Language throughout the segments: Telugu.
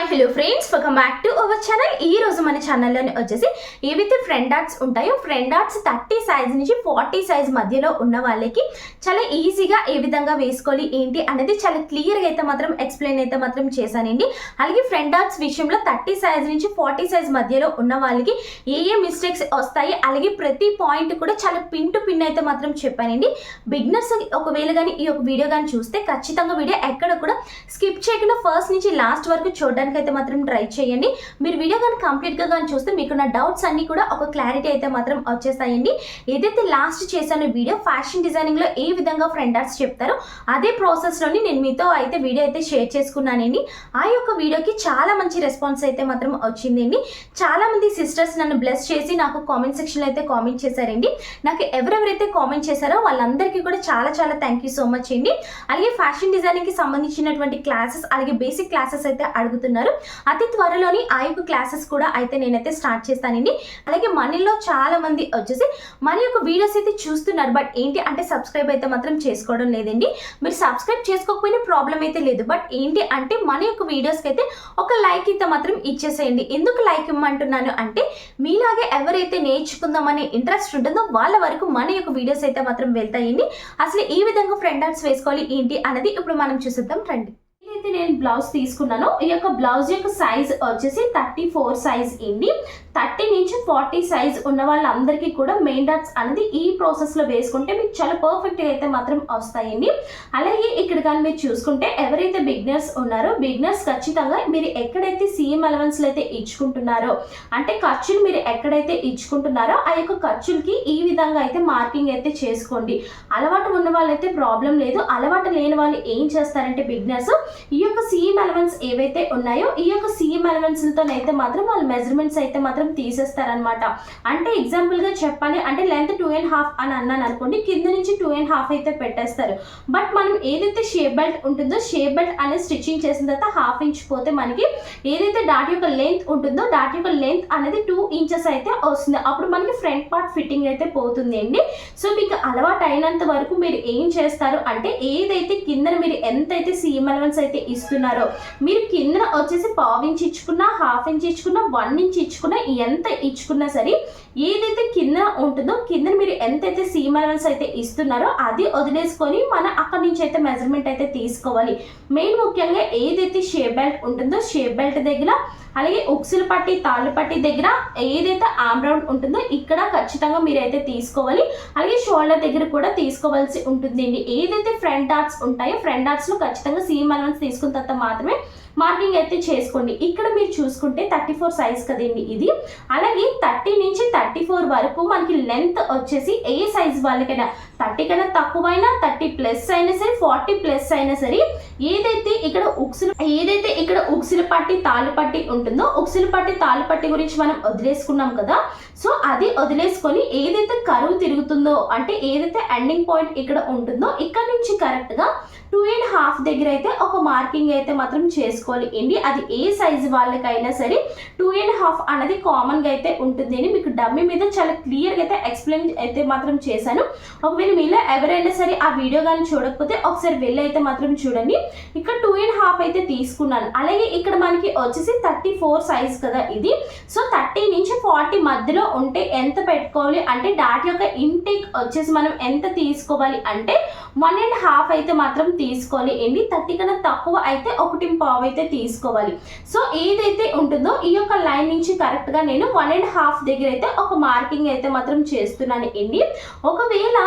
Hi hello friends welcome back to our channel ఈ రోజు మన ఛానల్లోనే వచ్చేసి ఏవైతే ఫ్రెండ్ ఆర్ట్స్ ఉంటాయో ఫ్రెండ్ ఆర్ట్స్ థర్టీ సైజ్ నుంచి ఫార్టీ సైజ్ మధ్యలో ఉన్న వాళ్ళకి చాలా ఈజీగా ఏ విధంగా వేసుకోవాలి ఏంటి అనేది చాలా క్లియర్గా అయితే మాత్రం ఎక్స్ప్లెయిన్ అయితే మాత్రం చేశానండి. అలాగే ఫ్రెండ్ ఆర్ట్స్ విషయంలో థర్టీ సైజ్ నుంచి ఫార్టీ సైజ్ మధ్యలో ఉన్న వాళ్ళకి ఏ ఏ మిస్టేక్స్ వస్తాయి అలాగే ప్రతి పాయింట్ కూడా చాలా పిన్ టు పిన్ అయితే మాత్రం చెప్పానండి. బిగ్నర్స్ ఒకవేళ కానీ ఈ యొక్క వీడియో కానీ చూస్తే ఖచ్చితంగా వీడియో ఎక్కడ కూడా స్కిప్ చేయకుండా ఫస్ట్ నుంచి లాస్ట్ వరకు చూడడానికి అయితే మాత్రం ట్రై చేయండి. మీరు వీడియో కానీ కంప్లీట్గా కానీ చూస్తే మీకు నా డౌట్స్ అన్ని కూడా ఒక క్లారిటీ అయితే మాత్రం వచ్చేస్తాయండి. ఏదైతే లాస్ట్ చేశానో వీడియో ఫ్యాషన్ డిజైనింగ్లో ఏ విధంగా ఫ్రెండ్ ఆర్ట్స్ చెప్తారో అదే ప్రాసెస్లోని నేను మీతో అయితే వీడియో అయితే షేర్ చేసుకున్నానండి. ఆ యొక్క వీడియోకి చాలా మంచి రెస్పాన్స్ అయితే మాత్రం వచ్చిందండి. చాలామంది సిస్టర్స్ నన్ను బ్లెస్ చేసి నాకు కామెంట్ సెక్షన్లో అయితే కామెంట్ చేశారండి. నాకు ఎవరెవరైతే కామెంట్ చేశారో వాళ్ళందరికీ కూడా చాలా చాలా థ్యాంక్ యూ సో మచ్ అండి. అలాగే ఫ్యాషన్ డిజైనింగ్కి సంబంధించినటువంటి క్లాసెస్ అలాగే బేసిక్ క్లాసెస్ అయితే అడుగుతున్నారు అతి త్వరలోని ఆ యొక్క క్లాసెస్ కూడా అయితే నేనైతే స్టార్ట్ చేస్తానండి. అలాగే మనలో చాలా మంది వచ్చేసి మన యొక్క వీడియోస్ అయితే చూస్తున్నారు. బట్ ఏంటి అంటే సబ్స్క్రైబ్ అయితే మాత్రం చేసుకోవడం లేదండి. మీరు సబ్స్క్రైబ్ చేసుకోకపోయినా ప్రాబ్లం అయితే లేదు. బట్ ఏంటి అంటే మన యొక్క వీడియోస్కి అయితే ఒక లైక్ అయితే మాత్రం ఇచ్చేసేయండి. ఎందుకు లైక్ ఇమ్మంటున్నాను అంటే మీలాగే ఎవరైతే నేర్చుకుందామనే ఇంట్రెస్ట్ ఉంటుందో వాళ్ళ వరకు మన యొక్క వీడియోస్ అయితే మాత్రం వెళ్తాయండి. అసలు ఈ విధంగా ఫ్రెండ్ ఆర్ట్స్ వేసుకోవాలి ఏంటి అనేది ఇప్పుడు మనం చూసిద్దాం. రండి. అయితే నేను బ్లౌజ్ తీసుకున్నాను ఈ యొక్క బ్లౌజ్ యొక్క సైజ్ వచ్చేసి థర్టీ ఫోర్ సైజ్ ఇండి థర్టీ నుంచి ఫార్టీ సైజ్ ఉన్న వాళ్ళందరికీ కూడా మెయిన్ డాట్స్ అనేది ఈ ప్రాసెస్లో వేసుకుంటే మీకు చాలా పర్ఫెక్ట్గా అయితే మాత్రం వస్తాయండి. అలాగే ఇక్కడ కానీ మీరు చూసుకుంటే ఎవరైతే బిగ్నర్స్ ఉన్నారో బిగ్నర్స్ ఖచ్చితంగా మీరు ఎక్కడైతే సీఎం అలవెన్స్లు అయితే ఇచ్చుకుంటున్నారో అంటే ఖర్చులు మీరు ఎక్కడైతే ఇచ్చుకుంటున్నారో ఆ యొక్క ఖర్చులకి ఈ విధంగా అయితే మార్కింగ్ అయితే చేసుకోండి. అలవాటు ఉన్న వాళ్ళైతే ప్రాబ్లం లేదు. అలవాటు లేని వాళ్ళు ఏం చేస్తారంటే బిగ్నర్స్ ఈ యొక్క సీఎం అలవెన్స్ ఏవైతే ఉన్నాయో ఈ యొక్క సీఎం అలవెన్స్లతో అయితే మాత్రం వాళ్ళు మెజర్మెంట్స్ అయితే మాత్రం తీసేస్తారనమాట అంటే ఎగ్జాంపుల్గా చెప్పాలి అంటే లెంత్ టూ అండ్ హాఫ్ అని అన్నాను అనుకోండి కింద నుంచి టూ అండ్ హాఫ్ అయితే పెట్టేస్తారు. బట్ మనం ఏదైతే షేప్ బెల్ట్ ఉంటుందో షేప్ బెల్ట్ అనేది స్టిచ్చింగ్ చేసిన తర్వాత హాఫ్ ఇంచ్ పోతే మనకి ఏదైతే డాట్ యొక్క లెంత్ ఉంటుందో డాట్ యొక్క లెంత్ అనేది టూ ఇంచెస్ అయితే వస్తుంది. అప్పుడు మనకి ఫ్రంట్ పార్ట్ ఫిట్టింగ్ అయితే పోతుంది అండి. సో మీకు అలవాటు అయినంత వరకు మీరు ఏం చేస్తారు అంటే ఏదైతే కిందన మీరు ఎంతైతే సీఎం అలవెన్స్ అయితే ఇస్తున్నారో. మీరు కిందన వచ్చేసి పావు ఇంచ్ ఇచ్చుకున్నా హాఫ్ ఇంచ్ ఇచ్చుకున్నా వన్ ఇంచ్ ఇచ్చుకున్నా ఎంత ఇచ్చుకున్నా సరే ఏదైతే కింద ఉంటుందో కింద మీరు ఎంతైతే సీమ్ అలవెన్స్ అయితే ఇస్తున్నారో అది వదిలేసుకొని మన అక్కడి నుంచి అయితే మెజర్మెంట్ అయితే తీసుకోవాలి. మెయిన్ ముఖ్యంగా ఏదైతే షేప్ బెల్ట్ ఉంటుందో షేప్ బెల్ట్ దగ్గర అలాగే ఉక్సులు పట్టి తాళ్ళు పట్టి దగ్గర ఏదైతే ఆమ్ రౌండ్ ఉంటుందో ఇక్కడ ఖచ్చితంగా మీరైతే తీసుకోవాలి. అలాగే షోల్డర్ దగ్గర కూడా తీసుకోవాల్సి ఉంటుందండి. ఏదైతే ఫ్రంట్ డాట్స్ ఉంటాయో ఫ్రంట్ డాట్స్లో ఖచ్చితంగా సీమ్ అలవెన్స్ తీసుకున్న తర్వాత మాత్రమే మార్కింగ్ అయితే చేసుకోండి. ఇక్కడ మీరు చూసుకుంటే థర్టీ ఫోర్ సైజ్ కదండి ఇది. అలాగే థర్టీ నుంచి థర్టీ ఫోర్ వరకు మనకి లెంత్ వచ్చేసి ఏ సైజ్ వాళ్ళకైనా థర్టీ కన్నా తక్కువైనా థర్టీ ప్లస్ అయినా సరే ఫార్టీ ప్లస్ అయినా సరే ఏదైతే ఇక్కడ ఉక్సులు ఏదైతే ఇక్కడ ఉక్సులు పట్టి తాళ్ళు పట్టి ఉంటుందో ఉక్సులు పట్టి తాళ్ళు పట్టి గురించి మనం వదిలేసుకున్నాం కదా సో అది వదిలేసుకొని ఏదైతే కరువు తిరుగుతుందో అంటే ఏదైతే ఎండింగ్ పాయింట్ ఇక్కడ ఉంటుందో ఇక్కడ నుంచి కరెక్ట్గా టూ అండ్ హాఫ్ దగ్గర అయితే ఒక మార్కింగ్ అయితే మాత్రం చేసుకోవాలి. అండి అది ఏ సైజు వాళ్ళకైనా సరే టూ అండ్ హాఫ్ అనేది కామన్గా అయితే ఉంటుంది. అని మీకు డమ్మీ మీద చాలా క్లియర్గా అయితే ఎక్స్ప్లెయిన్ అయితే మాత్రం చేశాను. ఒకవేళ మీలో ఎవరైనా సరే ఆ వీడియో కానీ చూడకపోతే ఒకసారి వెళ్ళి అయితే మాత్రం చూడండి. ఇక్కడ టూ అండ్ హాఫ్ అయితే తీసుకున్నాను. అలాగే ఇక్కడ మనకి వచ్చేసి థర్టీ ఫోర్ సైజ్ కదా ఇది. సో థర్టీ నుంచి ఫార్టీ మధ్యలో ఉంటే ఎంత పెట్టుకోవాలి? అంటే డాట్ యొక్క ఇంటేక్ వచ్చేసి మనం ఎంత తీసుకోవాలి? అంటే వన్ అండ్ హాఫ్ అయితే మాత్రం తీసుకోవాలి. ఎండి థర్టీ కన్నా తక్కువ అయితే ఒకటి పావు అయితే తీసుకోవాలి. సో ఏదైతే ఉంటుందో ఈ యొక్క లైన్ నుంచి కరెక్ట్గా నేను వన్ అండ్ హాఫ్ దగ్గర అయితే ఒక మార్కింగ్ అయితే మాత్రం చేస్తున్నాను. ఏంటి? ఒకవేళ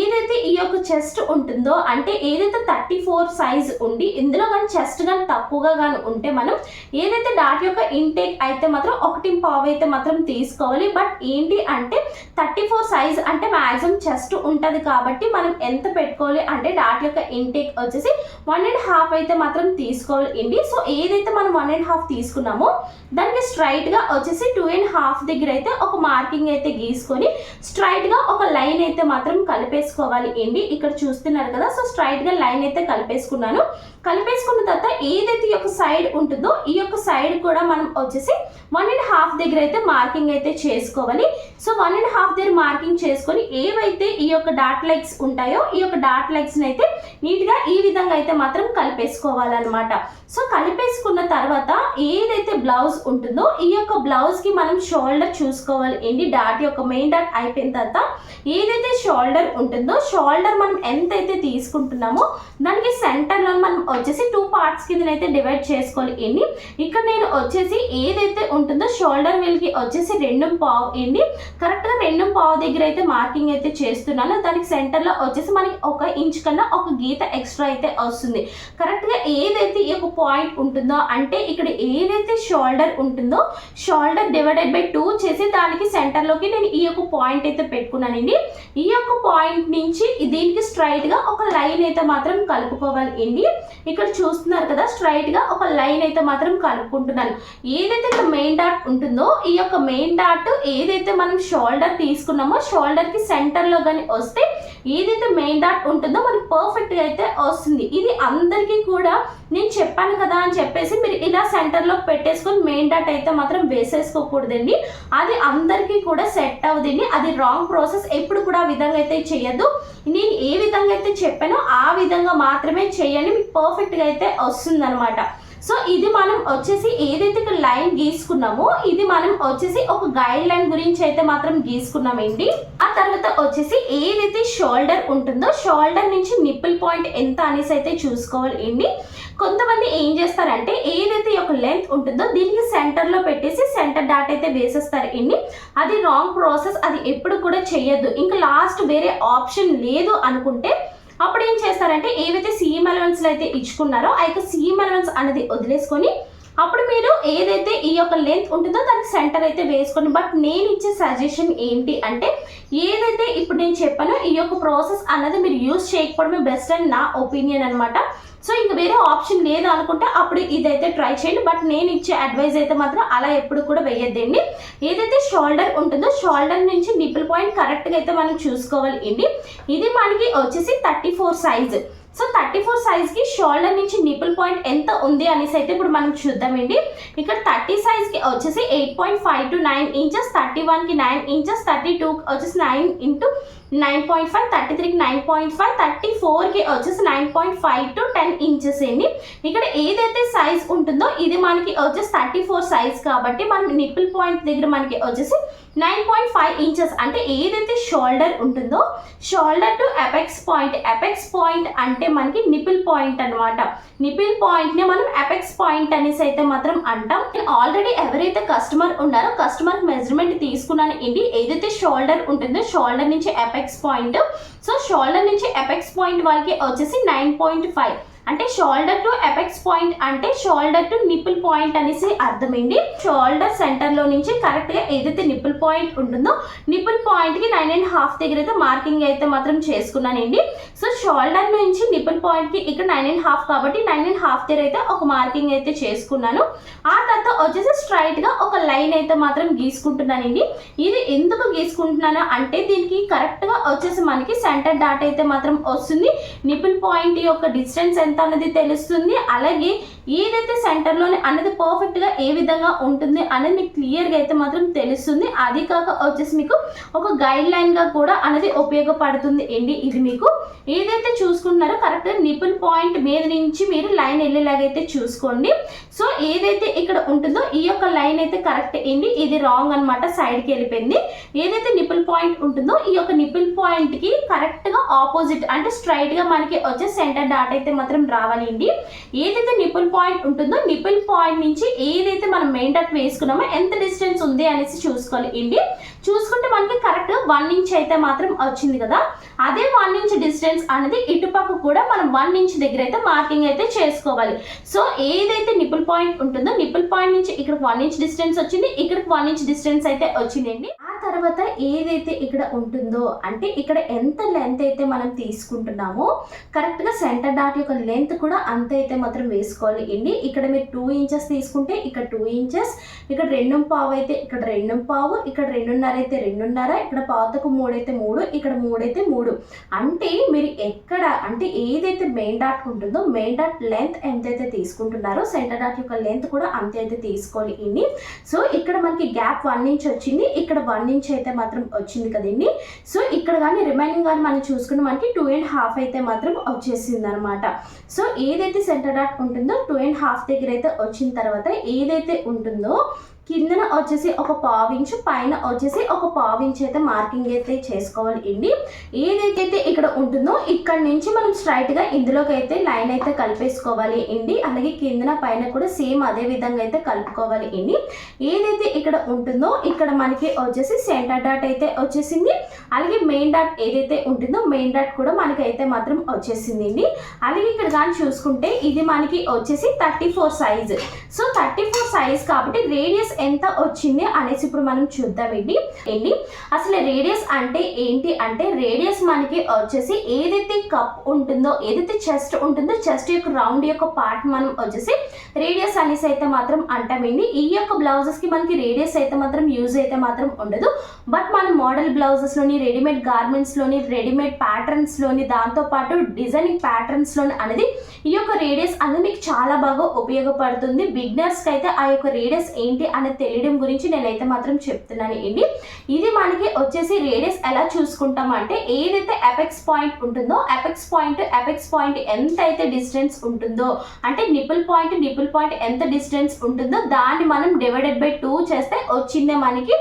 ఏదైతే ఈ యొక్క చెస్ట్ ఉంటుందో అంటే ఏదైతే థర్టీ ఫోర్ సైజ్ ఉండి ఇందులో కానీ చెస్ట్ కానీ తక్కువగా కానీ ఉంటే మనం ఏదైతే డాట్ యొక్క ఇంటేక్ అయితే మాత్రం ఒకటి పావు అయితే మాత్రం తీసుకోవాలి. బట్ ఏంటి అంటే థర్టీ ఫోర్ సైజ్ అంటే మ్యాక్సిమం చెస్ట్ ఉంటుంది కాబట్టి మనం ఎంత పెట్టుకోవాలి అంటే డాట్ యొక్క ఇంటేక్ వచ్చేసి వన్ అండ్ హాఫ్ అయితే మాత్రం తీసుకోవాలి సో ఏదైతే మనం వన్ అండ్ హాఫ్ తీసుకున్నామో దానికి స్ట్రైట్గా వచ్చేసి టూ అండ్ హాఫ్ దగ్గర అయితే ఒక మార్కింగ్ అయితే గీసుకొని స్ట్రైట్గా ఒక లైన్ అయితే మాత్రం కలిపేసుకోవాలి ఏంటి ఇక్కడ చూస్తున్నారు కదా సో స్ట్రైట్గా లైన్ అయితే కలిపేసుకున్నాను. కలిపేసుకున్న తర్వాత ఏదైతే ఈ యొక్క సైడ్ ఉంటుందో ఈ యొక్క సైడ్ కూడా మనం వచ్చేసి వన్ అండ్ హాఫ్ దగ్గర అయితే మార్కింగ్ అయితే చేసుకోవాలి. సో వన్ అండ్ హాఫ్ దగ్గర మార్కింగ్ చేసుకొని ఏవైతే ఈ యొక్క డాట్ లైక్స్ ఉంటాయో ఈ యొక్క డాట్ లైక్స్ని అయితే నీట్గా ఈ విధంగా అయితే మాత్రం కలిపేసుకోవాలన్నమాట. సో కలిపేసుకున్న తర్వాత ఏదైతే బ్లౌజ్ ఉంటుందో ఈ యొక్క బ్లౌజ్కి మనం షోల్డర్ చూసుకోవాలి. ఏంటి? డాట్ యొక్క మెయిన్ డాట్ అయిపోయిన తర్వాత ఏదైతే షోల్డర్ ఉంటుందో షోల్డర్ మనం ఎంతైతే తీసుకుంటున్నామో దానికి సెంటర్లో మనం వచ్చేసి టూ పార్ట్స్ కిందనైతే డివైడ్ చేసుకోవాలి. ఏంటి? ఇక్కడ నేను వచ్చేసి ఏదైతే ఉంటుందో షోల్డర్ వీల్కి వచ్చేసి రెండు పావు ఏంటి? కరెక్ట్గా రెండు పావు దగ్గర అయితే మార్కింగ్ అయితే చేస్తున్నాను. దానికి సెంటర్లో వచ్చేసి మనకి ఒక ఇంచ్ కన్నా ఒక గీత ఎక్స్ట్రా అయితే వస్తుంది. కరెక్ట్గా ఏదైతే ఈ యొక్క పాయింట్ ఉంటుందో అంటే ఇక్కడ ఏదైతే షోల్డర్ ఉంటుందో షోల్డర్ డివైడెడ్ బై టూ చేసి దానికి సెంటర్లోకి నేను ఈ యొక్క పాయింట్ అయితే పెట్టుకున్నానండి. ఈ యొక్క పాయింట్ నుంచి దీనికి స్ట్రైట్గా ఒక లైన్ అయితే మాత్రం కలుపుకోవాలి అండి ఇక్కడ చూస్తున్నారు కదా స్ట్రైట్గా ఒక లైన్ అయితే మాత్రం కలుపుకుంటున్నాను. ఏదైతే ఇక్కడ మెయిన్ డాట్ ఉంటుందో ఈ యొక్క మెయిన్ డాట్ ఏదైతే మనం షోల్డర్ తీసుకున్నామో షోల్డర్కి సెంటర్లో కానీ వస్తే ఏదైతే మెయిన్ డాట్ ఉంటుందో మనకి పర్ఫెక్ట్గా అయితే వస్తుంది. ఇది అందరికీ కూడా నేను చెప్పాను కదా అని చెప్పేసి మీరు ఇలా సెంటర్లో పెట్టేసుకొని మెయిన్ డాట్ అయితే మాత్రం వేసేసుకోకూడదండి. అది అందరికీ కూడా సెట్ అవుతుంది. అది రాంగ్ ప్రాసెస్ ఎప్పుడు కూడా ఆ విధంగా అయితే చేయొద్దు. నేను ఏ విధంగా అయితే చెప్పానో ఆ విధంగా మాత్రమే చేయండి. మీకు పర్ఫెక్ట్గా అయితే వస్తుందన్నమాట. సో ఇది మనం వచ్చేసి ఏదైతే ఇక్కడ లైన్ గీసుకున్నామో ఇది మనం వచ్చేసి ఒక గైడ్ లైన్ గురించి అయితే మాత్రం గీసుకున్నామండి. ఆ తర్వాత వచ్చేసి ఏదైతే షోల్డర్ ఉంటుందో షోల్డర్ నుంచి నిప్పుల్ పాయింట్ ఎంత అనేసి అయితే చూసుకోవాలి కొంతమంది ఏం చేస్తారంటే ఏదైతే ఒక లెంత్ ఉంటుందో దీనికి సెంటర్లో పెట్టేసి సెంటర్ డాట్ అయితే వేసేస్తారు ఇన్ని అది రాంగ్ ప్రాసెస్ అది ఎప్పుడు కూడా చేయొద్దు ఇంకా లాస్ట్ వేరే ఆప్షన్ లేదు అనుకుంటే అప్పుడు ఏం చేస్తారంటే ఏవైతే సీఎం అలవెన్స్లు అయితే ఇచ్చుకున్నారో ఆ యొక్క సీఎం అలవెన్స్ అనేది వదిలేసుకొని అప్పుడు మీరు ఏదైతే ఈ యొక్క లెంత్ ఉంటుందో దానికి సెంటర్ అయితే వేసుకోండి. బట్ నేను ఇచ్చే సజెషన్ ఏంటి అంటే ఏదైతే ఇప్పుడు నేను చెప్పానో ఈ యొక్క ప్రాసెస్ అన్నది మీరు యూజ్ చేయకపోవడమే బెస్ట్ అని నా ఒపీనియన్ అనమాట సో ఇంక వేరే ఆప్షన్ లేదు అనుకుంటే అప్పుడు ఇదైతే ట్రై చేయండి. బట్ నేను ఇచ్చే అడ్వైజ్ అయితే మాత్రం అలా ఎప్పుడు కూడా వేయద్దండి. ఏదైతే షోల్డర్ ఉంటుందో షోల్డర్ నుంచి నిపుల్ పాయింట్ కరెక్ట్గా అయితే మనం చూసుకోవాలి ఇది మనకి వచ్చేసి thirty four size so thirty four సైజ్కి shoulder నుంచి నిపుల్ పాయింట్ ఎంత ఉంది అనేసి అయితే ఇప్పుడు మనం చూద్దామండి. ఇక్కడ థర్టీ సైజ్కి వచ్చేసి eight point five to nine inches thirty వన్కి నైన్ ఇంచెస్ థర్టీ టూకి వచ్చేసి nine into nine point five thirty త్రీకి నైన్ పాయింట్ ఫైవ్ థర్టీ ఫోర్కి వచ్చేసి nine point five to ten inches అండి. ఇక్కడ ఏదైతే సైజ్ ఉంటుందో ఇది మనకి వచ్చేసి థర్టీ ఫోర్ సైజ్ కాబట్టి మనం నిప్పుల్ పాయింట్ దగ్గర మనకి వచ్చేసి నైన్ పాయింట్ ఫైవ్ ఇంచెస్ అంటే ఏదైతే షోల్డర్ ఉంటుందో shoulder to apex point apex point అంటే మనకి నిపిల్ పాయింట్ అనమాట నిపిల్ పాయింట్ని మనం ఎపెక్స్ పాయింట్ అనేసి అయితే మాత్రం అంటాం. ఆల్రెడీ ఎవరైతే కస్టమర్ ఉన్నారో కస్టమర్ మెజర్మెంట్ తీసుకున్నాను ఏంటి? ఏదైతే షోల్డర్ ఉంటుందో షోల్డర్ నుంచి apex apex point so shoulder నుంచి ఎపెక్స్ పాయింట్ వాళ్ళకి వచ్చేసి నైన్ పాయింట్ ఫైవ్ అంటే షోల్డర్ టు ఎపెక్స్ పాయింట్ అంటే షోల్డర్ టు నిపుల్ పాయింట్ అనేసి అర్థమైంది. షోల్డర్ సెంటర్లో నుంచి కరెక్ట్గా ఏదైతే నిపుల్ పాయింట్ ఉంటుందో నిపుల్ పాయింట్కి నైన్ అండ్ హాఫ్ దగ్గర అయితే మార్కింగ్ అయితే మాత్రం చేసుకున్నానండి. సో షోల్డర్ నుంచి నిపుల్ పాయింట్కి ఇక్కడ నైన్ అండ్ హాఫ్ కాబట్టి నైన్ అండ్ హాఫ్ దగ్గర అయితే ఒక మార్కింగ్ అయితే చేసుకున్నాను. ఆ తర్వాత వచ్చేసి స్ట్రైట్గా ఒక లైన్ అయితే మాత్రం గీసుకుంటున్నానండి. ఇది ఎందుకు గీసుకుంటున్నాను అంటే దీనికి కరెక్ట్గా వచ్చేసి మనకి సెంటర్ డాట్ అయితే మాత్రం వస్తుంది. నిపుల్ పాయింట్ యొక్క డిస్టెన్స్ ఎంత అన్నది తెలుస్తుంది. అలాగే ఏదైతే సెంటర్లోనే అన్నది పర్ఫెక్ట్గా ఏ విధంగా ఉంటుంది అనేది మీకు క్లియర్గా అయితే మాత్రం తెలుస్తుంది. అది కాక వచ్చేసి మీకు ఒక గైడ్ లైన్గా కూడా అనేది ఉపయోగపడుతుంది అండి ఇది మీకు. ఏదైతే చూసుకుంటున్నారో కరెక్ట్గా నిపుల్ పాయింట్ మీద నుంచి మీరు లైన్ వెళ్ళేలాగైతే చూసుకోండి. సో ఏదైతే ఇక్కడ ఉంటుందో ఈ యొక్క లైన్ అయితే కరెక్ట్ ఏంటి ఇది రాంగ్ అనమాట సైడ్కి వెళ్ళిపోయింది. ఏదైతే నిపుల్ పాయింట్ ఉంటుందో ఈ యొక్క నిపుల్ పాయింట్కి కరెక్ట్గా ఆపోజిట్ అంటే స్ట్రైట్గా మనకి వచ్చే సెంటర్ డాట్ అయితే మాత్రం రావాలండి. ఏదైతే నిపుల్ పాయింట్ ఉంటుందో నిపుల్ పాయింట్ నుంచి ఏదైతే మనం మెయిన్ డాట్ వేసుకున్నామో ఎంత డిస్టెన్స్ ఉంది అనేసి చూసుకోవాలి. ఏంటి? చూసుకుంటే మనకి కరెక్ట్ వన్ ఇంచ్ అయితే మాత్రం వచ్చింది కదా. అదే వన్ ఇంచ్ డిస్టెన్స్ అనేది ఇటుపక్క కూడా మనం వన్ ఇంచ్ దగ్గర అయితే మార్కింగ్ అయితే చేసుకోవాలి. సో ఏదైతే నిపుల్ పాయింట్ ఉంటుందో నిపుల్ పాయింట్ నుంచి ఇక్కడ వన్ ఇంచ్ డిస్టెన్స్ వచ్చింది ఇక్కడికి వన్ ఇంచ్ డిస్టెన్స్ అయితే వచ్చిందండి ఆ తర్వాత ఏదైతే ఇక్కడ ఉంటుందో అంటే ఇక్కడ ఎంత లెంత్ అయితే మనం తీసుకుంటున్నామో కరెక్ట్గా సెంటర్ డాట్ యొక్క లెంత్ కూడా అంత అయితే మాత్రం వేసుకోవాలి. అండి ఇక్కడ మీరు టూ ఇంచెస్ తీసుకుంటే ఇక్కడ టూ ఇంచెస్ ఇక్కడ రెండు పావు అయితే ఇక్కడ రెండు పావు ఇక్కడ రెండున్నర అయితే రెండున్నర ఇక్కడ పాతకు మూడు అయితే మూడు ఇక్కడ మూడు అయితే మూడు. అంటే మీరు ఎక్కడ అంటే ఏదైతే మెయిన్ డాట్ ఉంటుందో మెయిన్ డాట్ లెంత్ ఎంతైతే తీసుకుంటున్నారో సెంటర్ డాట్ యొక్క లెంత్ కూడా అంతే అయితే తీసుకోవాలి ఇన్ని. సో ఇక్కడ మనకి గ్యాప్ వన్ ఇంచ్ వచ్చింది ఇక్కడ వన్ ఇంచ్ అయితే మాత్రం వచ్చింది కదండి సో ఇక్కడ కానీ రిమైనింగ్ కానీ మనం చూసుకుంటే మనకి టూ అండ్ హాఫ్ అయితే మాత్రం వచ్చేసింది అనమాట సో ఏదైతే సెంటర్ డాట్ ఉంటుందో టూ అండ్ హాఫ్ దగ్గర అయితే వచ్చిన తర్వాత ఏదైతే ఉంటుందో కిందన వచ్చేసి ఒక పావించు పైన వచ్చేసి ఒక పావించు అయితే మార్కింగ్ అయితే చేసుకోవాలి అండి. ఏదైతే ఇక్కడ ఉంటుందో ఇక్కడ నుంచి మనం స్ట్రైట్గా ఇందులోకి అయితే లైన్ అయితే కలిపేసుకోవాలి అండి. అలాగే కిందన పైన కూడా సేమ్ అదే విధంగా అయితే కలుపుకోవాలి అండి. ఏదైతే ఇక్కడ ఉంటుందో ఇక్కడ మనకి వచ్చేసి సెంటర్ డాట్ అయితే వచ్చేసింది. అలాగే మెయిన్ డాట్ ఏదైతే ఉంటుందో మెయిన్ డాట్ కూడా మనకి అయితే మాత్రం వచ్చేసింది అండి. అలాగే ఇక్కడ కానీ చూసుకుంటే ఇది మనకి వచ్చేసి thirty four size so thirty four size కాబట్టి రేడియస్ ఎంత వచ్చింది అనేసి ఇప్పుడు మనం చూద్దామండి ఏంటి? అసలు రేడియస్ అంటే ఏంటి? అంటే రేడియస్ మనకి వచ్చేసి ఏదైతే కప్ ఉంటుందో ఏదైతే చెస్ట్ ఉంటుందో చెస్ట్ యొక్క రౌండ్ యొక్క పార్ట్ మనం వచ్చేసి రేడియస్ అనేసి అయితే మాత్రం అంటామండి ఈ యొక్క బ్లౌజెస్కి మనకి రేడియస్ అయితే మాత్రం యూజ్ అయితే మాత్రం ఉండదు. బట్ మన మోడల్ బ్లౌజెస్లోని రెడీమేడ్ గార్మెంట్స్లోని రెడీమేడ్ ప్యాటర్న్స్లోని దాంతోపాటు దాంతో పాటు డిజైనింగ్ ప్యాటర్న్స్లోని అనేది ఈ యొక్క రేడియస్ అనేది మీకు చాలా బాగా ఉపయోగపడుతుంది. బిగ్నర్స్కి అయితే ఆ యొక్క రేడియస్ ఏంటి అనేది తెలియడం గురించి నేనైతే మాత్రం చెప్తున్నాను ఏంటి? ఇది మనకి వచ్చేసి రేడియస్ ఎలా చూసుకుంటాం అంటే ఏదైతే అపెక్స్ పాయింట్ ఉంటుందో అపెక్స్ పాయింట్ అపెక్స్ పాయింట్ ఎంత అయితే డిస్టెన్స్ ఉంటుందో అంటే నిపుల్ పాయింట్ నిపుల్ పాయింట్ ఎంత డిస్టెన్స్ ఉంటుందో దాన్ని మనం డివైడెడ్ బై టూ చేస్తే వచ్చిందే మనకి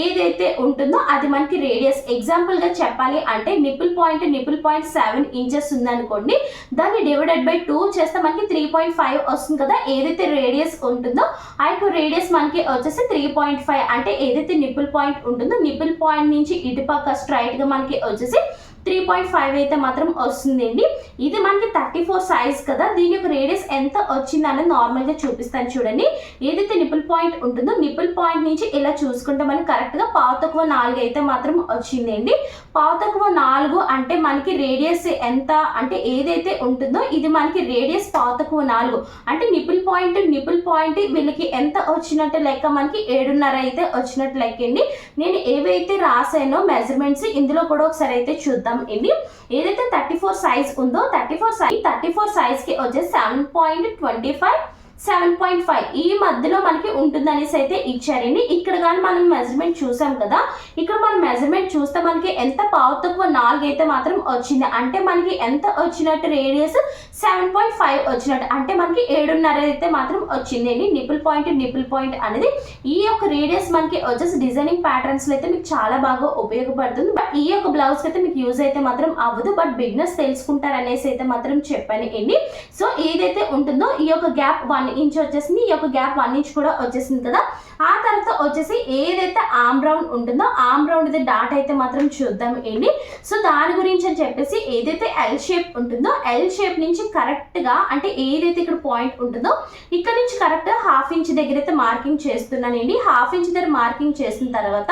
ఏదైతే ఉంటుందో అది మనకి రేడియస్ ఎగ్జాంపుల్గా చెప్పాలి అంటే nipple point nipple point seven inches ఉందనుకోండి దాన్ని డివైడెడ్ బై టూ చేస్తే మనకి త్రీ పాయింట్ ఫైవ్ వస్తుంది కదా. ఏదైతే రేడియస్ ఉంటుందో ఆ యొక్క రేడియస్ మనకి వచ్చేసి త్రీ పాయింట్ ఫైవ్ అంటే ఏదైతే నిప్పుల్ పాయింట్ ఉంటుందో నిప్పుల్ పాయింట్ నుంచి ఇటుపక్క స్ట్రైట్గా మనకి వచ్చేసి త్రీ పాయింట్ ఫైవ్ అయితే మాత్రం వస్తుందండి. ఇది మనకి థర్టీ ఫోర్ సైజ్ కదా దీని యొక్క రేడియస్ ఎంత వచ్చింది అనేది నార్మల్గా చూపిస్తాను చూడండి. ఏదైతే నిపుల్ పాయింట్ ఉంటుందో నిపుల్ పాయింట్ నుంచి ఇలా చూసుకుంటే మనకి కరెక్ట్గా పావు తక్కువ నాలుగు అయితే మాత్రం వచ్చిందండి. పావు తక్కువ నాలుగు అంటే మనకి రేడియస్ ఎంత అంటే ఏదైతే ఉంటుందో ఇది మనకి రేడియస్ పావు తక్కువ నాలుగు. అంటే నిపుల్ పాయింట్ నిపుల్ పాయింట్ వీళ్ళకి ఎంత వచ్చినట్టు లెక్క మనకి ఏడున్నర అయితే వచ్చినట్టు లెక్కండి. నేను ఏవైతే రాసానో మెజర్మెంట్స్ ఇందులో కూడా ఒకసారి అయితే చూద్దాం. ఇది ఏదైతే థర్టీ ఫోర్ సైజ్ ఉందో thirty four size thirty four సైజ్కి వచ్చేసి seven point twenty five seven point five ఈ మధ్యలో మనకి ఉంటుంది అనేసి అయితే ఇచ్చారండి. ఇక్కడ కానీ మనం మెజర్మెంట్ చూసాం కదా. ఇక్కడ మనం మెజర్మెంట్ చూస్తే మనకి ఎంత పావు తక్కువ నాలుగు అయితే మాత్రం వచ్చింది. అంటే మనకి ఎంత వచ్చినట్టు రేడియస్ సెవెన్ పాయింట్ ఫైవ్ వచ్చినట్టు. అంటే మనకి ఏడున్నర అయితే మాత్రం వచ్చిందండి. నిపుల్ పాయింట్ నిపుల్ పాయింట్ అనేది ఈ యొక్క రేడియస్ మనకి వచ్చేసి డిజైనింగ్ ప్యాటర్న్స్లో అయితే మీకు చాలా బాగా ఉపయోగపడుతుంది. బట్ ఈ యొక్క బ్లౌజ్ అయితే మీకు యూజ్ అయితే మాత్రం అవ్వదు. బట్ బిగ్నెస్ తెలుసుకుంటారు అనేసి అయితే మాత్రం చెప్పాను అండి. సో ఏదైతే ఉంటుందో ఈ యొక్క గ్యాప్ వన్ ఇంచ్ వచ్చేసింది. ఈ యొక్క గ్యాప్ వన్ ఇంచ్ కూడా వచ్చేసింది కదా. ఆ తర్వాత వచ్చేసి ఏదైతే ఆమ్ రౌండ్ ఉంటుందో ఆమ్ రౌండ్ డాట్ అయితే మాత్రం చూద్దాం ఏంటి సో దాని గురించి అని చెప్పేసి ఏదైతే ఎల్ షేప్ ఉంటుందో ఎల్ షేప్ నుంచి కరెక్ట్గా అంటే ఏదైతే ఇక్కడ పాయింట్ ఉంటుందో ఇక్కడ నుంచి కరెక్ట్ హాఫ్ ఇంచ్ దగ్గర అయితే మార్కింగ్ చేస్తున్నానండి హాఫ్ ఇంచ్ దగ్గర మార్కింగ్ చేసిన తర్వాత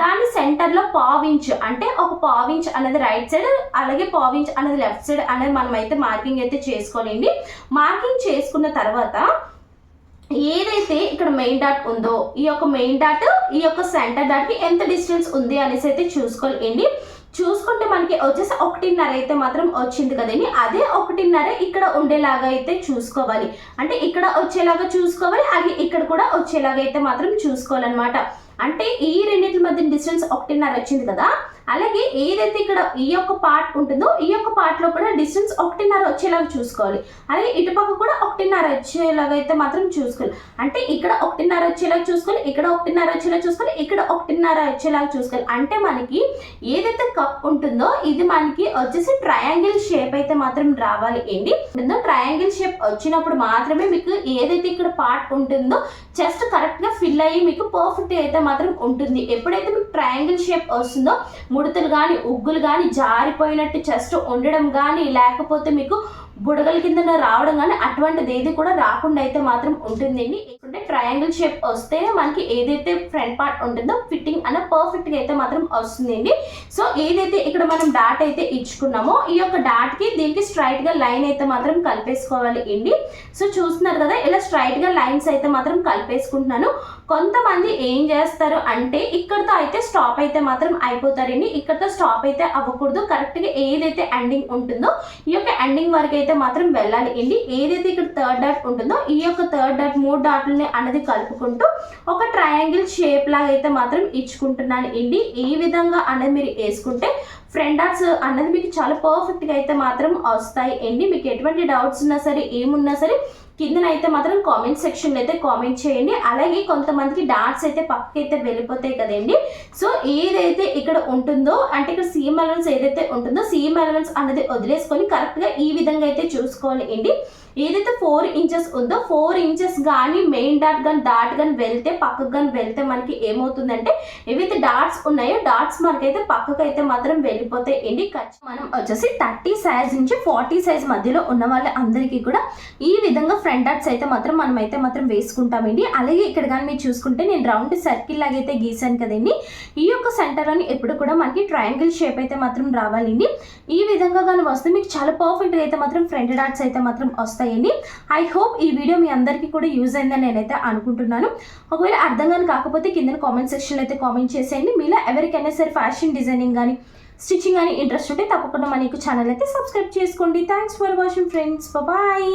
దాని సెంటర్లో పావు ఇంచ్ అంటే ఒక పావు ఇంచ్ అనేది రైట్ సైడ్ అలాగే పావు ఇంచ్ అనేది లెఫ్ట్ సైడ్ అనేది మనం అయితే మార్కింగ్ అయితే చేసుకోలేండి మార్కింగ్ చేసుకున్న తర్వాత ఏదైతే ఇక్కడ మెయిన్ డాట్ ఉందో ఈ యొక్క మెయిన్ డాట్ ఈ యొక్క సెంటర్ డాట్కి ఎంత డిస్టెన్స్ ఉంది అనేసి అయితే చూసుకోలేండి చూసుకుంటే మనకి వచ్చేసి ఒకటిన్నర అయితే మాత్రం వచ్చింది కదండి. అదే ఒకటిన్నర ఇక్కడ ఉండేలాగా అయితే చూసుకోవాలి. అంటే ఇక్కడ వచ్చేలాగా చూసుకోవాలి అలాగే ఇక్కడ కూడా వచ్చేలాగా అయితే మాత్రం చూసుకోవాలన్నమాట. అంటే ఈ రెండింటి మధ్య డిస్టెన్స్ ఒకటిన్నర వచ్చింది కదా. అలాగే ఏదైతే ఇక్కడ ఈ యొక్క పార్ట్ ఉంటుందో ఈ యొక్క పార్ట్లో కూడా డిస్టెన్స్ ఒకటిన్నర వచ్చేలాగా చూసుకోవాలి. అలాగే ఇటుపక్క కూడా ఒకటిన్నర వచ్చేలాగా అయితే మాత్రం చూసుకోవాలి. అంటే ఇక్కడ ఒకటిన్నర వచ్చేలాగా చూసుకోవాలి ఇక్కడ ఒకటిన్నర వచ్చేలా చూసుకోవాలి ఇక్కడ ఒకటిన్నర వచ్చేలాగా చూసుకోవాలి. అంటే మనకి ఏదైతే కప్ ఉంటుందో ఇది మనకి వచ్చేసి ట్రయాంగిల్ షేప్ అయితే మాత్రం రావాలి. ఏంటి? ఉంటుందో ట్రయాంగిల్ షేప్ వచ్చినప్పుడు మాత్రమే మీకు ఏదైతే ఇక్కడ పార్ట్ ఉంటుందో జస్ట్ కరెక్ట్గా ఫిల్ అయ్యి మీకు పర్ఫెక్ట్ అయితే మాత్రం ఉంటుంది. ఎప్పుడైతే మీకు ట్రయాంగిల్ షేప్ వస్తుందో ముడతలు కానీ ఉగ్గులు కానీ జారిపోయినట్టు చెస్ట్ ఉండడం కానీ లేకపోతే మీకు బుడగల కింద రావడం కానీ అటువంటిది ఏది కూడా రాకుండా అయితే మాత్రం ఉంటుందండి. అంటే ట్రయాంగిల్ షేప్ వస్తే మనకి ఏదైతే ఫ్రంట్ పార్ట్ ఉంటుందో ఫిట్టింగ్ అన్న పర్ఫెక్ట్గా అయితే మాత్రం వస్తుందండి. సో ఏదైతే ఇక్కడ మనం డాట్ అయితే ఇచ్చుకున్నామో ఈ యొక్క డాట్కి దీనికి స్ట్రైట్గా లైన్ అయితే మాత్రం కలిపేసుకోవాలి అండి. సో చూస్తున్నారు కదా ఇలా స్ట్రైట్గా లైన్స్ అయితే మాత్రం కలిపేసుకుంటున్నాను. కొంతమంది ఏం చేస్తారు అంటే ఇక్కడతో అయితే స్టాప్ అయితే మాత్రం అయిపోతారండి. ఇక్కడతో స్టాప్ అయితే అవ్వకూడదు. కరెక్ట్గా ఏదైతే ఎండింగ్ ఉంటుందో ఈ యొక్క ఎండింగ్ వరకు అయితే అయితే మాత్రం వెళ్ళాలి. అండి ఏదైతే ఇక్కడ థర్డ్ డాట్ ఉంటుందో ఈ యొక్క థర్డ్ డాట్ మూడు డాట్లని అనేది కలుపుకుంటూ ఒక ట్రయాంగిల్ షేప్ లాగా అయితే మాత్రం ఇచ్చుకుంటున్నాను. అండి ఈ విధంగా అనేది మీరు వేసుకుంటే ఫ్రెండ్ డాట్స్ అన్నది మీకు చాలా పర్ఫెక్ట్గా అయితే మాత్రం వస్తాయి. అండి మీకు ఎటువంటి డౌట్స్ ఉన్నా సరే ఏమున్నా సరే కిందనైతే మాత్రం కామెంట్ సెక్షన్లో అయితే కామెంట్ చేయండి. అలాగే కొంతమందికి డాట్స్ అయితే పక్కకి అయితే వెళ్ళిపోతాయి కదండి. సో ఏదైతే ఇక్కడ ఉంటుందో అంటే ఇక్కడ సీఎం అలవెన్స్ ఏదైతే ఉంటుందో సీఎం అలవెన్స్ అన్నది వదిలేసుకొని కరెక్ట్గా ఈ విధంగా అయితే చూసుకోవాలి అండి ఏదైతే ఫోర్ ఇంచెస్ ఉందో ఫోర్ ఇంచెస్ కానీ మెయిన్ డాట్ కానీ డాట్ కానీ వెళ్తే పక్కకు కానీ వెళ్తే మనకి ఏమవుతుందంటే ఏవైతే డాట్స్ ఉన్నాయో డాట్స్ మనకైతే పక్కకు అయితే మాత్రం వెళ్ళిపోతాయి. అండి ఖర్చు మనం వచ్చేసి థర్టీ సైజ్ నుంచి ఫార్టీ సైజ్ మధ్యలో ఉన్న వాళ్ళ అందరికీ కూడా ఈ విధంగా ఫ్రంట్ డాట్స్ అయితే మాత్రం మనం అయితే మాత్రం వేసుకుంటామండి అలాగే ఇక్కడ కానీ మీరు చూసుకుంటే నేను రౌండ్ సర్కిల్ లాగా అయితే గీసాను కదండి. ఈ యొక్క సెంటర్లోని ఎప్పుడు కూడా మనకి ట్రయాంగిల్ షేప్ అయితే మాత్రం రావాలండి. ఈ విధంగా కానీ వస్తే మీకు చాలా పర్ఫెక్ట్గా అయితే మాత్రం ఫ్రంట్ డాట్స్ అయితే మాత్రం వస్తాయండి. ఐ హోప్ ఈ వీడియో మీ అందరికీ కూడా యూజ్ అయిందని నేనైతే అనుకుంటున్నాను. ఒకవేళ అర్థం కానీ కాకపోతే కింద కామెంట్ సెక్షన్లో అయితే కామెంట్ చేసేయండి. మీలో ఎవరికైనా సరే ఫ్యాషన్ డిజైనింగ్ కానీ స్టిచ్చింగ్ కానీ ఇంట్రెస్ట్ ఉంటే తప్పకుండా మన ఛానల్ అయితే సబ్స్క్రైబ్ చేసుకోండి. Thanks for watching friends bye